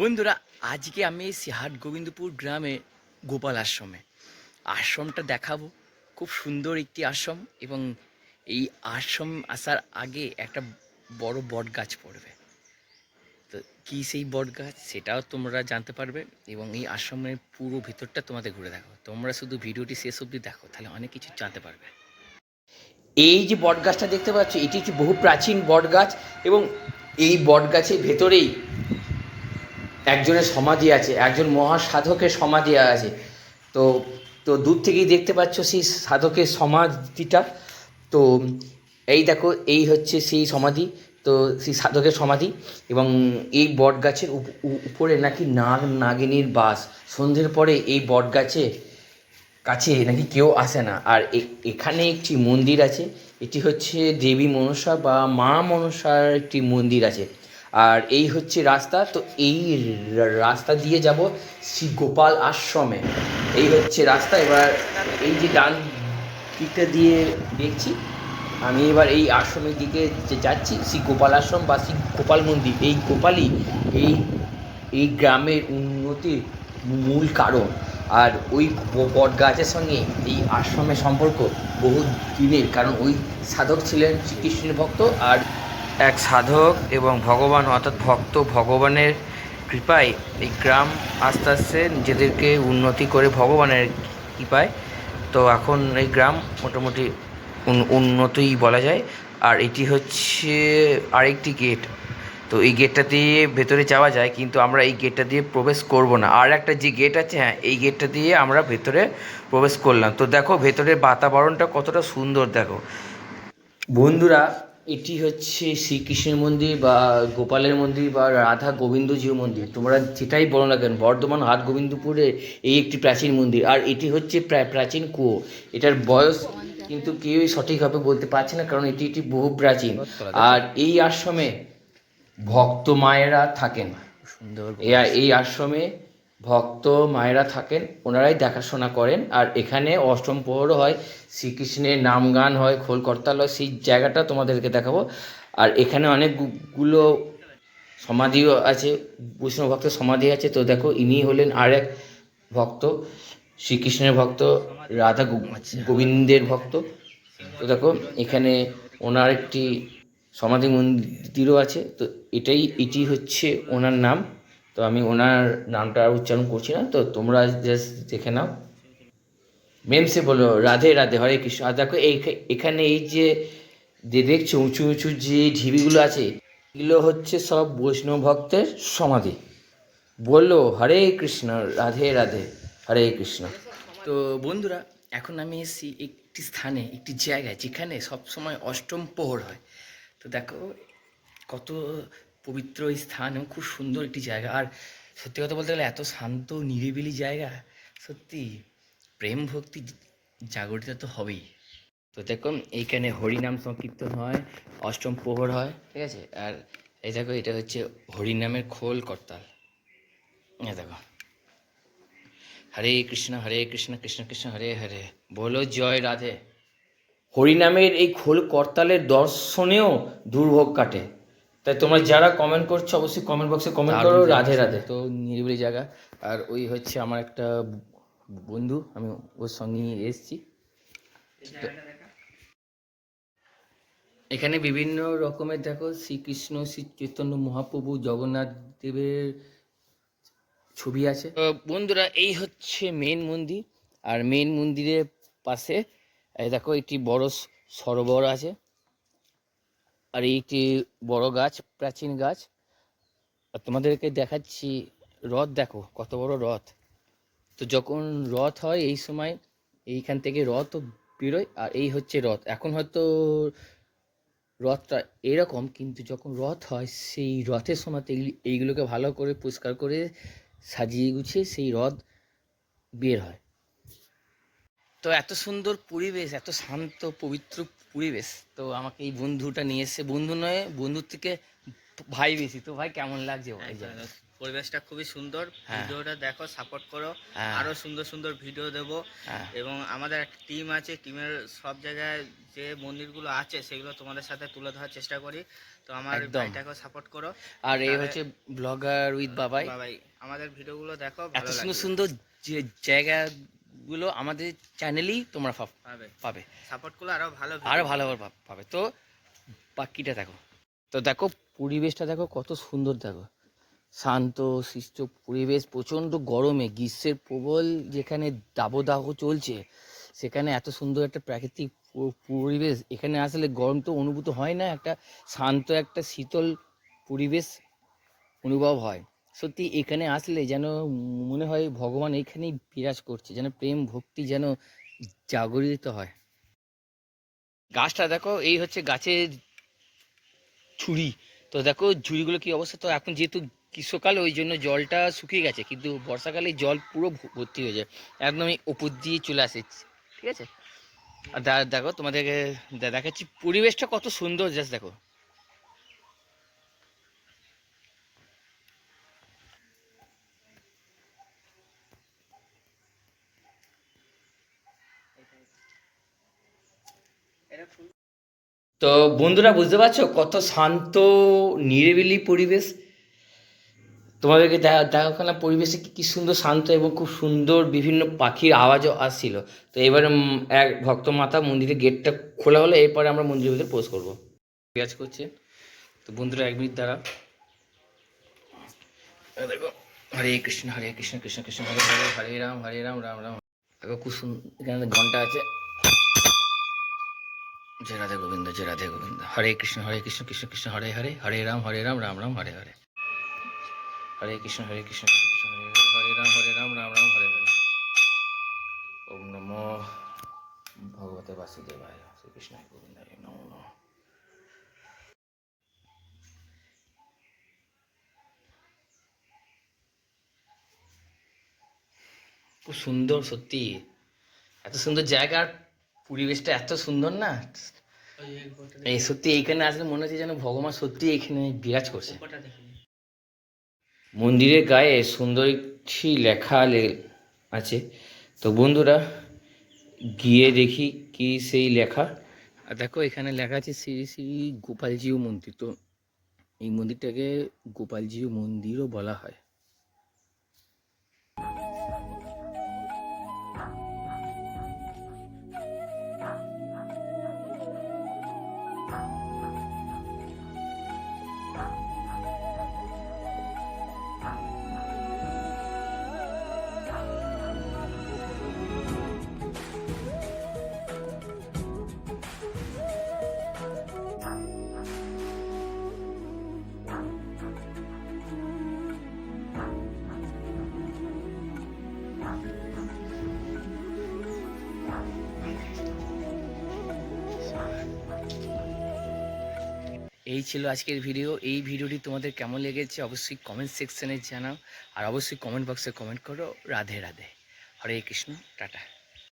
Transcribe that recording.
বন্ধুরা, আজকে আমি এসেছি হাট গোবিন্দপুর গ্রামে গোপাল আশ্রমে। আশ্রমটা দেখাবো। খুব সুন্দর একটি আশ্রম এবং এই আশ্রম আসার আগে একটা বড় বট গাছ পড়বে। তো কী সেই বট গাছ সেটাও তোমরা জানতে পারবে এবং এই আশ্রমের পুরো ভিতরটা তোমাদের ঘুরে দেখো তোমরা শুধু ভিডিওটি শেষ অবধি দেখো, তাহলে অনেক কিছু জানতে পারবে। এই যে বট গাছটা দেখতে পাচ্ছ, এটি একটি বহু প্রাচীন বট গাছ এবং এই বট গাছের ভেতরেই একজনের সমাধি আছে, একজন মহাসাধকের সমাধি আছে। তো তো দূর থেকেই দেখতে পাচ্ছ সেই সাধকের সমাধিটা। তো এই দেখো, এই হচ্ছে সেই সমাধি, তো সেই সাধকের সমাধি এবং এই বট গাছের উপ- উপরে নাকি নাগ নাগিনীর বাস। সন্ধ্যের পরে এই বট গাছে কাছে নাকি কেউ আসে না। আর এখানে একটি মন্দির আছে, এটি হচ্ছে দেবী মনসা বা মা মনসার একটি মন্দির আছে। আর এই হচ্ছে রাস্তা, তো এই রাস্তা দিয়ে যাব শ্রী গোপাল আশ্রমে। এই হচ্ছে রাস্তা, এবার এই যে ডান দিকটা দিয়ে দেখছি, আমি এবার এই আশ্রমের দিকে যাচ্ছি শ্রী গোপাল আশ্রম বা শ্রী গোপাল মন্দির। এই গোপালই এই এই গ্রামের উন্নতির মূল কারণ। আর ওই বট গাছের সঙ্গে এই আশ্রমের সম্পর্ক বহু দিনের, কারণ ওই সাধক ছিলেন শ্রীকৃষ্ণের ভক্ত আর এক সাধক এবং ভগবান, অর্থাৎ ভক্ত ভগবানের কৃপায় এই গ্রাম আস্তে আস্তে নিজেদেরকে উন্নতি করে ভগবানের কৃপায়। তো এখন এই গ্রাম মোটামুটি উন- উন্নতই বলা যায়। আর এটি হচ্ছে আরেকটি গেট তো এই গেটটা দিয়ে ভেতরে যাওয়া যায়, কিন্তু আমরা এই গেটটা দিয়ে প্রবেশ করব না। আর একটা যে গেট আছে হ্যাঁ এই গেটটা দিয়ে আমরা ভেতরে প্রবেশ করলাম। তো দেখো, ভেতরের বাতাবরণটা কতটা সুন্দর, দেখো। বন্ধুরা এটি হচ্ছে শ্রীকৃষ্ণের মন্দির বা গোপালের মন্দির বা রাধা গোবিন্দজিউ মন্দির। তোমরা যেটাই বলো না কেন বর্ধমান হাট গোবিন্দপুরে এই একটি প্রাচীন মন্দির। আর এটি হচ্ছে প্রা- প্রাচীন কুয়ো। এটার বয়স কিন্তু কেউই সঠিকভাবে বলতে পারছে না কারণ এটি একটি বহু প্রাচীন। আর এই আশ্রমে ভক্ত মায়েরা থাকেন। সুন্দর এই আশ্রমে ভক্ত মায়েরা থাকেন ওনারাই দেখাশোনা করেন। আর এখানে অষ্টম প্রহরও হয় শ্রীকৃষ্ণের নাম গান হয় খোল করতাল হয় সেই জায়গাটা তোমাদেরকে দেখাবো। আর এখানে অনেকগুলো সমাধিও আছে বৈষ্ণব ভক্তের সমাধি আছে। তো দেখো ইনি হলেন আর এক ভক্ত শ্রীকৃষ্ণের ভক্ত রাধা গোবিন্দের ভক্ত। তো দেখো এখানে ওনার একটি সমাধি মন্দিরও আছে। তো এটাই এটি হচ্ছে ওনার নাম। তো আমি ওনার নামটা উচ্চারণ করছি না, তো তোমরা জাস্ট দেখে নাও। মেমসে বলো রাধে রাধে, হরে কৃষ্ণ। আর দেখো, এই এখানে এই যে যে দেখছ, উঁচু উঁচু যে ঢিবিগুলো আছে, এগুলো হচ্ছে সব বৈষ্ণব ভক্তের সমাধি। বলল, হরে কৃষ্ণ, রাধে রাধে, হরে কৃষ্ণ। তো বন্ধুরা, এখন আমি এসেছি একটি স্থানে, একটি জায়গায়, যেখানে সবসময় অষ্টম প্রহর হয়। তো দেখো, কত পবিত্র স্থান, এবং খুব সুন্দর একটি জায়গা। আর সত্যি কথা বলতে গেলে এত শান্ত, নিরিবিলি জায়গা, সত্যি প্রেম ভক্তি জাগরিত তো হবেই। তো দেখো এইখানে হরিনাম সংকীর্তন হয়, অষ্টম প্রহর হয়, ঠিক আছে? আর এই দেখো, এটা হচ্ছে হরিনামের খোল করতাল। এই দেখো। হরে কৃষ্ণ হরে কৃষ্ণ কৃষ্ণ কৃষ্ণ, হরে হরে। বলো জয় রাধে। হরিনামের এই খোল করতালের দর্শনেও দুর্ভোগ কাটে। তাই তোমরা যারা কমেন্ট করছ অবশ্যই কমেন্ট বক্সে কমেন্ট করো রাধে রাধে। তো নিরিবিলি জায়গা। আর ওই হচ্ছে আমার একটা বন্ধু আমি ওর সঙ্গে এসেছি। এখানে বিভিন্ন রকমের দেখো শ্রীকৃষ্ণ শ্রী চৈতন্য মহাপ্রভু জগন্নাথ দেবের ছবি আছে। বন্ধুরা এই হচ্ছে মেন মন্দির। আর মেন মন্দিরের পাশে দেখো একটি বড় সরোবর আছে। আর এইটি বড় গাছ, প্রাচীন গাছ। আর তোমাদেরকে দেখাচ্ছি রথ দেখো কত বড় রথ তো যখন রথ হয়, এই সময় এইখান থেকে রথ বেরোয়, আর এই হচ্ছে রথ এখন হয়তো রথটা এরকম, কিন্তু যখন রথ হয়, সেই রথের সময় এইগুলোকে ভালো করে পরিষ্কার করে সাজিয়ে গুছিয়ে সেই রথ বের হয়। তো এত সুন্দর পরিবেশ, এত শান্ত, পবিত্র পরিবেশ তো আমাকে এই বন্ধুটা নিয়ে এসে বন্ধু নয় বন্ধুর থেকে ভাই বেশি। তো ভাই কেমন লাগছে ভাই পরিবেশটা খুবই সুন্দর। হ্যাঁ। ভিডিওটা দেখো সাপোর্ট করো। হ্যাঁ, আরও সুন্দর সুন্দর ভিডিও দেবো। হ্যাঁ। এবং আমাদের একটা টিম আছে টিমের সব জায়গায় যে মন্দিরগুলো আছে সেগুলো তোমাদের সাথে তুলে ধরার চেষ্টা করি। তো আমার। ভাইটাকেও সাপোর্ট করো। আর এই হচ্ছে ব্লগার উইথ বাবাই। বাবাই আমাদের ভিডিওগুলো দেখো এত সুন্দর সুন্দর যে জায়গাগুলো আমাদের চ্যানেলেই তোমরা পাবে পাবে। সাপোর্ট করলে আরও ভালো আরও video ভালো ভালো পাবে তো বাকিটা দেখো। তো দেখো পরিবেশটা দেখো কত সুন্দর দেখো। শান্ত শিষ্ট পরিবেশ প্রচণ্ড গরমে গ্রীষ্মের প্রবল যেখানে দাবদাহ চলছে সেখানে এত সুন্দর একটা প্রাকৃতিক পরিবেশ। এখানে আসলে গরম তো অনুভূত হয় না একটা শান্ত একটা শীতল পরিবেশ অনুভব হয়। সত্যি এখানে আসলে যেন মনে হয় ভগবান এখানেই বিরাজ করছে, যেন প্রেম ভক্তি যেন জাগরিত হয়। গাছটা দেখো, এই হচ্ছে গাছের ঝুড়ি। তো দেখো, ঝুড়িগুলো কি অবস্থা? তো এখন যেহেতু গ্রীষ্মকাল, ওই জন্য জলটা শুকিয়ে গেছে, কিন্তু বর্ষাকালে জল পুরো ভর্তি হয়ে যায়। একদমই ওপর দিয়ে চলে আসে, ঠিক আছে? আর দেখো তোমাদেরকে দেখাচ্ছি। পরিবেশটা কত সুন্দর, জাস্ট দেখো। তো বন্ধুরা, বুঝতে পারছ? কত শান্ত, নিরিবিলি পরিবেশ। তোমাদেরকে দেখা পরিবেশে কি- সুন্দর শান্ত এবং খুব সুন্দর বিভিন্ন পাখির আওয়াজও আসছিল। তো এবারে এক ভক্ত মাতা মন্দিরের গেটটা খোলা হলো, এরপরে আমরা মন্দিরের ভিতরে প্রবেশ করব। পেঁয়াজ করছে। তো বন্ধুরা, এক মিনিট দ্বারা দেখো, হরে কৃষ্ণ হরে কৃষ্ণ কৃষ্ণ কৃষ্ণ, হরে হরে হরে রাম হরে রাম রাম রাম। দেখো, খুব সুন্দর এখানে ঘণ্টা আছে। জয় রাধে গোবিন্দ, জয় রাধে গোবিন্দ। হরে কৃষ্ণ হরে কৃষ্ণ কৃষ্ণ কৃষ্ণ, হরে হরে হরে রাম হরে রাম রাম রাম, হরে হরে। হরে কৃষ্ণ হরে কৃষ্ণ কৃষ্ণ, হরে রাম হরে রাম রাম রাম, হরে হরে। ওম নমো ভগবতে বাসুদেবায় শ্রীকৃষ্ণ গোবিন্দায় নমো নমঃ। খুব সুন্দর, সত্যি। এত সুন্দর জায়গা পরিবেশটা এত সুন্দর না? এই সত্যি এইখানে আসলে মনে হচ্ছে যেন ভগবান সত্যি এখানে বিরাজ করছে। মন্দিরের গায়ে সুন্দর একটি লেখা লে- আছে। তো বন্ধুরা গিয়ে দেখি কি সেই লেখা। আর দেখো এখানে লেখা আছে শ্রী শ্রী গোপালজিউ মন্দির। তো এই মন্দিরটাকে গোপালজিউ মন্দিরও বলা হয়। এই ছিল আজকের ভিডিও এই ভিডিওটি তোমাদের কেমন লেগেছে অবশ্যই কমেন্ট সেকশনে জানাও। আর অবশ্যই কমেন্ট বক্সে কমেন্ট করো। রাধে রাধে। হরে কৃষ্ণ। টাটা।